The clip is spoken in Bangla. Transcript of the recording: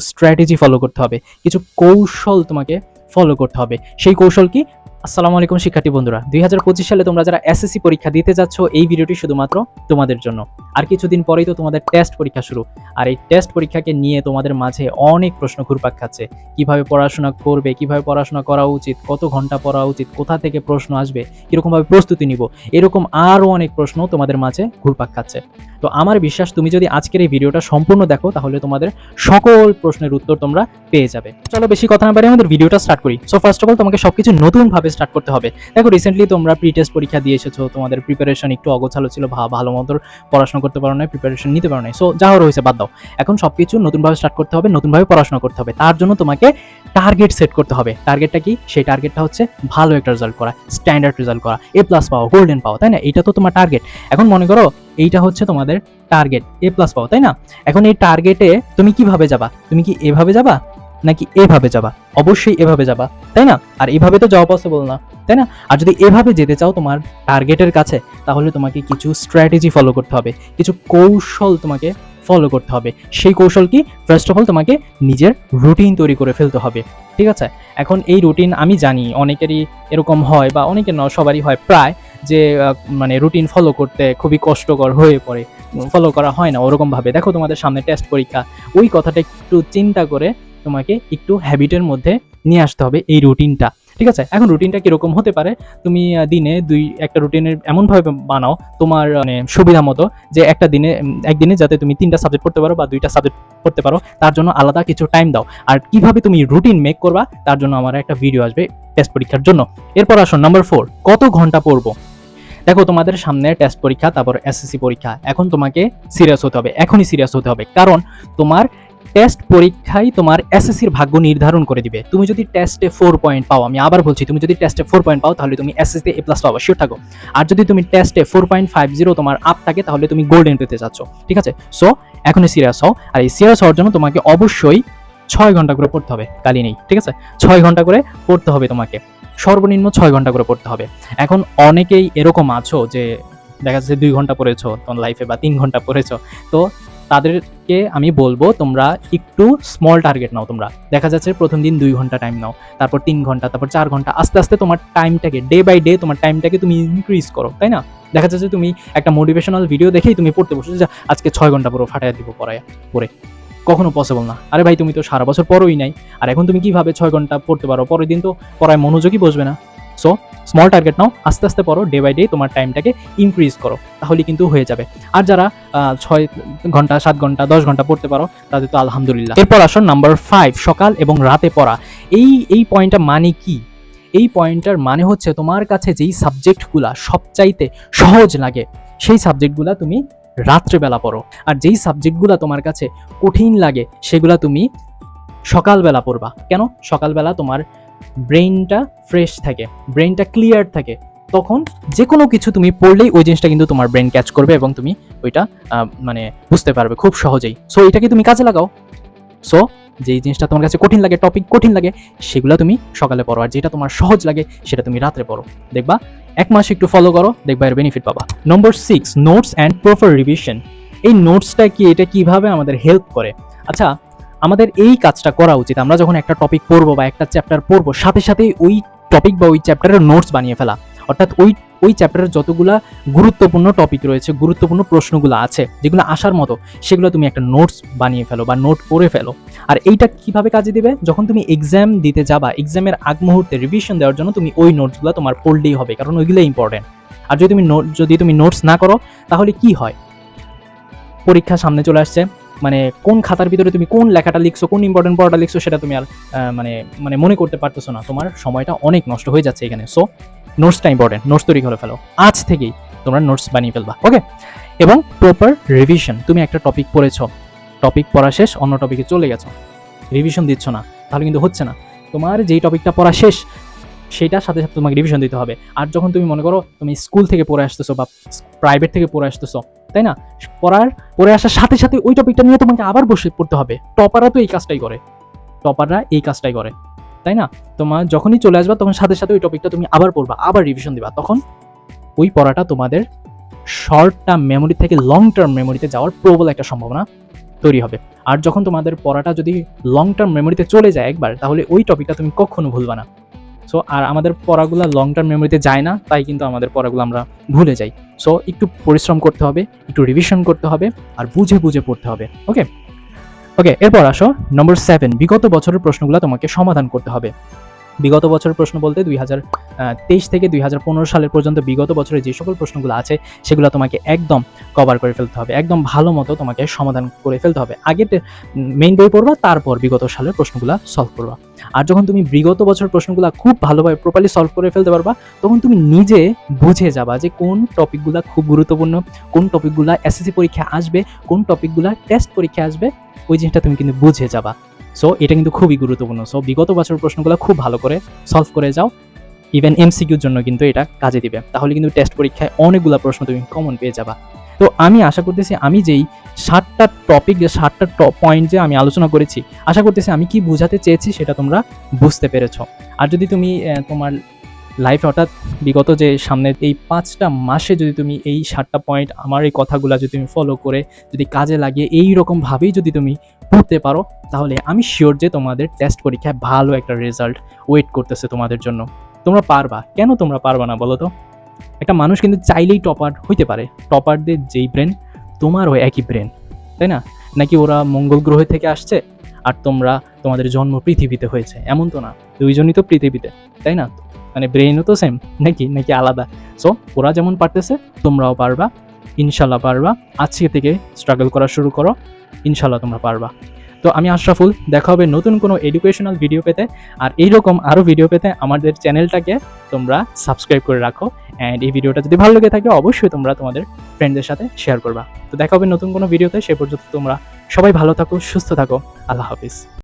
স্ট্র্যাটেজি ফলো করতে হবে। কিছু কৌশল তোমাকে ফলো করতে হবে। সেই কৌশল কি? আসসালামু আলাইকুম শিক্ষার্থী বন্ধুরা। দুই হাজার পঁচিশ সালে তোমরা যারা এসএসসি পরীক্ষা দিতে যাচ্ছ, এই ভিডিওটি শুধুমাত্র তোমাদের জন্য। আর কিছুদিন পরেই তো তোমাদের টেস্ট পরীক্ষা শুরু। আর এই টেস্ট পরীক্ষাকে নিয়ে তোমাদের মাঝে অনেক প্রশ্ন ঘুরপাক খাচ্ছে। কীভাবে পড়াশোনা করবে, কীভাবে পড়াশোনা করা উচিত, কত ঘণ্টা পড়া উচিত, কোথা থেকে প্রশ্ন আসবে, কিরকমভাবে প্রস্তুতি নিব, এরকম আরও অনেক প্রশ্ন তোমাদের মাঝে ঘুরপাক খাচ্ছে। তো আমার বিশ্বাস, তুমি যদি আজকের এই ভিডিওটা সম্পূর্ণ দেখো, তাহলে তোমাদের সকল প্রশ্নের উত্তর তোমরা পেয়ে যাবে। চলো বেশি কথা না বাড়ি আমাদের ভিডিওটা স্টার্ট করি। সো ফার্স্ট অফ অল তোমাকে সবকিছু নতুনভাবে স্টার্ট করতে হবে। দেখো রিসেন্টলি তোমরা প্রি টেস্ট পরীক্ষা দিয়ে এসেছ, তোমাদের প্রিপারেশন একটু অগোছালো ছিল, ভা- ভালো মতো পড়াশোনা করতে পারো না প্রিপারেশন নিতে পারো না সো যা হয়েছে, বাদ দাও। এখন সবকিছু নতুনভাবে স্টার্ট করতে হবে, নতুনভাবে পড়াশোনা করতে হবে। তার জন্য তোমাকে টার্গেট সেট করতে হবে। টার্গেটটা কি? সেই টার্গেটটা হচ্ছে ভালো একটা রেজাল্ট করা স্ট্যান্ডার্ড রেজাল্ট করা। এ প্লাস পাওয়া গোল্ডেন পাওয়া তাই না? এটা তো তোমার টার্গেট এখন মনে করো, এইটা হচ্ছে তোমাদের টার্গেট এ প্লাস পাও, তাই না? এখন এই টার্গেটে তুমি কীভাবে যাবা? তুমি কি এভাবে যাবা? নাকি এভাবে যাবা? অবশ্যই এভাবে যাবা, তাই না? আর এভাবে তো যাওয়া পসিবল না, তাই না? আর যদি এভাবে যেতে চাও তোমার টার্গেটের কাছে, তাহলে তোমাকে কিছু স্ট্র্যাটেজি ফলো করতে হবে, কিছু কৌশল তোমাকে ফলো করতে হবে। সেই কৌশল কি? ফার্স্ট অফ অল তোমাকে নিজের রুটিন তৈরি করে ফেলতে হবে, ঠিক আছে? এখন এই রুটিন আমি জানি, অনেকেরই এরকম হয় বা অনেকের ন সবারই হয় প্রায় যে মানে রুটিন ফলো করতে খুবই কষ্টকর হয়ে পড়ে ফলো করা হয় না ওরকমভাবে। দেখো তোমাদের সামনে টেস্ট পরীক্ষা, ওই কথাটা একটু চিন্তা করে তোমাকে একটু হ্যাবিটের মধ্যে নিয়ে আসতে হবে এই রুটিনটা ঠিক আছে? এখন রুটিনটা কীরকম হতে পারে? তুমি দিনে দুই, একটা রুটিনের এমনভাবে বানাও তোমার মানে সুবিধা মতো যে একটা দিনে একদিনে যাতে তুমি তিনটা সাবজেক্ট পড়তে পারো বা দুইটা সাবজেক্ট পড়তে পারো, তার জন্য আলাদা কিছু টাইম দাও। আর কীভাবে তুমি রুটিন মেক করবা, তার জন্য আমার একটা ভিডিও আসবে টেস্ট পরীক্ষার জন্য। এরপর আসুন নাম্বার ফোর কত ঘণ্টা পড়ব? দেখো, তোমাদের সামনে টেস্ট পরীক্ষা, তারপর এসএসসি পরীক্ষা। এখন তোমাকে সিরিয়াস হতে হবে, এখনই সিরিয়াস হতে হবে। কারণ তোমার টেস্ট পরীক্ষাই তোমার এসএসসির ভাগ্য নির্ধারণ করে দিবে। তুমি যদি টেস্টে ফোর পয়েন্ট পাও, আমি আবার বলছি, তুমি যদি টেস্টে ফোর পয়েন্ট পাও, তাহলে তুমি এসএসসি এ প্লাস পাবো শিওর থাকো। আর যদি তুমি টেস্টে ফোর পয়েন্ট ফাইভ জিরো তোমার আপ থাকে, তাহলে তুমি গোল্ডেন পেতে চাচ্ছ ঠিক আছে? সো এখনই সিরিয়াস হও, আর এই সিরিয়াস হওয়ার জন্য তোমাকে অবশ্যই ছয় ঘণ্টা করে পড়তে হবে কালি নেই, ঠিক আছে? ছয় ঘণ্টা করে পড়তে হবে তোমাকে, সর্বনিম্ন ছয় ঘণ্টা করে পড়তে হবে। এখন অনেকেই এরকম আছো যে দেখা যাচ্ছে দুই ঘণ্টা পড়েছো, তোমার লাইফে বা তিন ঘণ্টা পড়েছো, তো তাদেরকে আমি বলব, তোমরা একটু স্মল টার্গেট নাও তোমরা। দেখা যাচ্ছে প্রথম দিন দুই ঘণ্টা টাইম নাও, তারপর তিন ঘণ্টা, তারপর চার ঘণ্টা, আস্তে আস্তে তোমার টাইমটাকে ডে বাই ডে তোমার টাইমটাকে তুমি ইনক্রিজ করো, তাই না? দেখা যাচ্ছে তুমি একটা মোটিভেশনাল ভিডিও দেখেই তুমি পড়তে বসে যে আজকে ছয় ঘণ্টা পুরো ফাটাই দিব পড়ায়, পড়ে। কখনো পসিবল না। আরে ভাই, তুমি তো সারা বছর পড়োই নাই। আর এখন তুমি কীভাবে ছয় ঘণ্টা পড়তে পারো? পরের দিন তো পড়ায় মনোযোগই বসবে না। সো স্মল টার্গেট নাও আস্তে আস্তে পড়ো ডে বাই ডে তোমার টাইমটাকে ইনক্রিজ করো, তাহলে কিন্তু হয়ে যাবে। আর যারা ছয় ঘণ্টা, সাত ঘণ্টা, দশ ঘণ্টা পড়তে পারো, তাদের তো আলহামদুলিল্লাহ। এরপর আসো নাম্বার ফাইভ সকাল এবং রাতে পড়া। এই এই পয়েন্টটা মানে কি? এই পয়েন্টটার মানে হচ্ছে তোমার কাছে যেই সাবজেক্টগুলা সবচাইতে সহজ লাগে, সেই সাবজেক্টগুলা তুমি রাত্রেবেলা পড়ো। আর যেই সাবজেক্টগুলা তোমার কাছে কঠিন লাগে, সেগুলা তুমি সকালবেলা পড়বা। কেন? সকালবেলা তোমার ব্রেইনটা ফ্রেশ থাকে ব্রেইনটা ক্লিয়ার থাকে, তখন যে কোনো কিছু তুমি পড়লেই ওই জিনিসটা কিন্তু তোমার ব্রেন ক্যাচ করবে এবং তুমি ওইটা মানে বুঝতে পারবে খুব সহজেই। সো এটাকে তুমি কাজে লাগাও। সো যেই জিনিসটা তোমার কাছে কঠিন লাগে টপিক কঠিন লাগে, সেগুলো তুমি সকালে পড়ো আর যেটা তোমার সহজ লাগে, সেটা তুমি রাত্রে পড়ো। দেখবা, এক মাস একটু ফলো করো, দেখবা এর বেনিফিট পাবা। Number six notes and proper revision এই নোটসটা কি, এটা কীভাবে আমাদের হেল্প করে? আচ্ছা আমাদের এই কাজটা করা উচিত। আমরা যখন একটা টপিক পড়ব বা একটা চ্যাপ্টার পড়ব, সাথে সাথে ওই টপিক বা ওই চ্যাপ্টারের নোটস বানিয়ে ফেলা। অর্থাৎ ওই ওই চ্যাপ্টারের যতগুলা গুরুত্বপূর্ণ টপিক রয়েছে, গুরুত্বপূর্ণ প্রশ্নগুলো আছে, যেগুলো আসার মতো, সেগুলো তুমি একটা নোটস বানিয়ে ফেলো বা নোট করে ফেলো। আর এইটা কীভাবে কাজে দিবে? যখন তুমি এক্সাম দিতে যাবা এক্সামের আগ মুহূর্তে রিভিশন দেওয়ার জন্য তুমি ওই নোটসগুলো তোমার পড়লেই হবে, কারণ ওইগুলো ইম্পর্টেন্ট আর যদি তুমি নোট যদি তুমি নোটস না করো, তাহলে কি হয়? পরীক্ষা সামনে চলে আসছে মানে কোন খাতার ভিতরে তুমি কোন লেখাটা লিখছো, কোন ইম্পর্টেন্ট পড়াটা লিখছো সেটা তুমি আর মানে মানে মনে করতে পারতেছো না। তোমার সময়টা অনেক নষ্ট হয়ে যাচ্ছে এখানে। সো নোটসটা ইম্পর্টেন্ট নোটস তৈরি করে ফেলো। আজ থেকেই তোমরা নোটস বানিয়ে ফেলবা ওকে এবং প্রপার রিভিশন তুমি একটা টপিক পড়েছো টপিক পড়া শেষ, অন্য টপিকে চলে গেছো। রিভিশন দিচ্ছ না, তাহলে কিন্তু হচ্ছে না। তোমার যেই টপিকটা পড়া শেষ, সেটার সাথে সাথে তোমাকে রিভিশন দিতে হবে। আর যখন তুমি মনে করো তুমি স্কুল থেকে পড়ে আসতেছো বা প্রাইভেট থেকে পড়ে আসতেছো তাই না? পড়ার, পড়ে আসার সাথে সাথে ওই টপিকটা নিয়ে তোমাকে আবার বসে পড়তে হবে। টপাররা তো এই কাজটাই করে। টপাররা এই কাজটাই করে। তাই না? তোমার যখনই চলে আসবা, তখন সাথে সাথে ওই টপিকটা তুমি আবার পড়বা, আবার রিভিশন দিবা। তখন ওই পড়াটা তোমাদের শর্ট টার্ম মেমোরি থেকে লং টার্ম মেমোরিতে যাওয়ার প্রবল একটা সম্ভাবনা তৈরি হবে। আর যখন তোমাদের পড়াটা যদি লং টার্ম মেমোরিতে চলে যায় একবার, তাহলে ওই টপিকটা তুমি কখনো ভুলবা না। সো আর আমাদের পড়াগুলো লং টার্ম মেমোরিতে যায় না, তাই কিন্তু আমাদের পড়াগুলো আমরা ভুলে যাই। সো একটু পরিশ্রম করতে হবে, একটু রিভিশন করতে হবে, আর বুঝে বুঝে পড়তে হবে ওকে ওকে এরপর আসো নম্বর সেভেন বিগত বছরের প্রশ্নগুলো তোমাকে সমাধান করতে হবে। বিগত বছরের প্রশ্ন বলতে দুই হাজার তেইশ থেকে দুই হাজার পনেরো সালের পর্যন্ত বিগত বছরে যে সকল প্রশ্নগুলো আছে, সেগুলো তোমাকে একদম কভার করে ফেলতে হবে। একদম ভালো মতো তোমাকে সমাধান করে ফেলতে হবে। আগে মেইন বই পড়বা, তারপর বিগত সালের প্রশ্নগুলো সলভ করবা। আর যখন তুমি বিগত বছর প্রশ্নগুলো খুব ভালোভাবে প্রপারলি সলভ করে ফেলতে পারবা, তখন তুমি নিজে বুঝে যাবা যে কোন টপিকগুলো খুব গুরুত্বপূর্ণ, কোন টপিকগুলো এসএসসি পরীক্ষা আসবে, কোন টপিকগুলো টেস্ট পরীক্ষা আসবে, ওই জিনিসটা তুমি কিন্তু বুঝে যাবা। সো এটা কিন্তু খুবই গুরুত্বপূর্ণ। সো বিগত বছরের প্রশ্নগুলো খুব ভালো করে সলভ করে যাও। ইভেন এমসিকিউর জন্য কিন্তু এটা কাজে দিবে। তাহলে কিন্তু টেস্ট পরীক্ষায় অনেকগুলো প্রশ্ন তুমি কমন পেয়ে যাবা। তো আমি আশা করতেছি আমি যেই সাতটা টপিক যে ষাটটা পয়েন্ট যে আমি আলোচনা করেছি, আশা করতেছি আমি কি বোঝাতে চেয়েছি সেটা তোমরা বুঝতে পেরেছ। আর যদি তুমি তোমার লাইফে হঠাৎ বিগত যে সামনে এই পাঁচটা মাসে যদি তুমি এই ষাটটা পয়েন্ট আমার এই কথাগুলো যদি তুমি ফলো করে যদি কাজে লাগিয়ে এই রকমভাবেই যদি তুমি পড়তে পারো, তাহলে আমি শিওর যে তোমাদের টেস্ট পরীক্ষায় ভালো একটা রেজাল্ট ওয়েট করতেছে তোমাদের জন্য। তোমরা পারবা। কেন তোমরা পারবা না বলো তো? একটা মানুষ কিন্তু চাইলেই টপার হইতে পারে। টপারদের যেই ব্রেন তোমারও একই ব্রেন তাই না? নাকি ওরা মঙ্গল গ্রহ থেকে আসছে আর তোমরা তোমাদের জন্ম পৃথিবীতে হয়েছে? এমন তো না। দুইজনই তো পৃথিবীতে, তাই না? মানে ব্রেনও তো সেম নাকি? নাকি আলাদা? সো ওরা যেমন পারতেছে, তোমরাও পারবা। ইনশাল্লাহ পারবা। আজকে থেকে স্ট্রাগল করা শুরু করো। ইনশাল্লাহ তোমরা পারবা। তো আমি আশরাফুল, দেখা হবে নতুন কোনো এডুকেশনাল ভিডিও পেতে। আর এইরকম আরও ভিডিও পেতে আমাদের চ্যানেলটাকে তোমরা সাবস্ক্রাইব করে রাখো। অ্যান্ড এই ভিডিওটা যদি ভালো লেগে থাকে, অবশ্যই তোমরা তোমাদের ফ্রেন্ডদের সাথে শেয়ার করবা। তো দেখা হবে নতুন কোনো ভিডিওতে সে পর্যন্ত তোমরা সবাই ভালো থাকো, সুস্থ থাকো। আল্লাহ হাফিজ।